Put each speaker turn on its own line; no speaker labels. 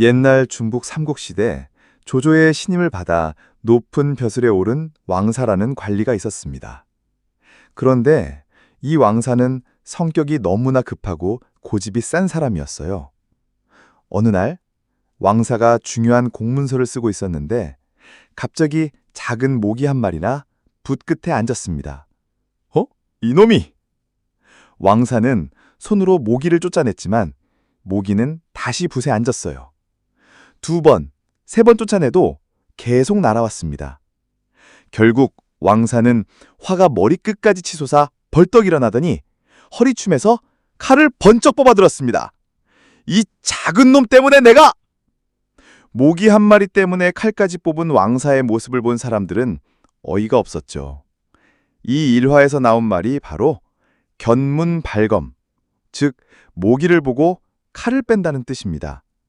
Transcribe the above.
옛날 중국 삼국시대 조조의 신임을 받아 높은 벼슬에 오른 왕사라는 관리가 있었습니다. 그런데 이 왕사는 성격이 너무나 급하고 고집이 싼 사람이었어요. 어느 날 왕사가 중요한 공문서를 쓰고 있었는데 갑자기 작은 모기 한 마리나 붓 끝에 앉았습니다. 어? 이놈이! 왕사는 손으로 모기를 쫓아냈지만 모기는 다시 붓에 앉았어요. 두 번, 세 번 쫓아내도 계속 날아왔습니다. 결국 왕사는 화가 머리끝까지 치솟아 벌떡 일어나더니 허리춤에서 칼을 번쩍 뽑아들었습니다. 이 작은 놈 때문에 내가! 모기 한 마리 때문에 칼까지 뽑은 왕사의 모습을 본 사람들은 어이가 없었죠. 이 일화에서 나온 말이 바로 견문 발검, 즉 모기를 보고 칼을 뺀다는 뜻입니다.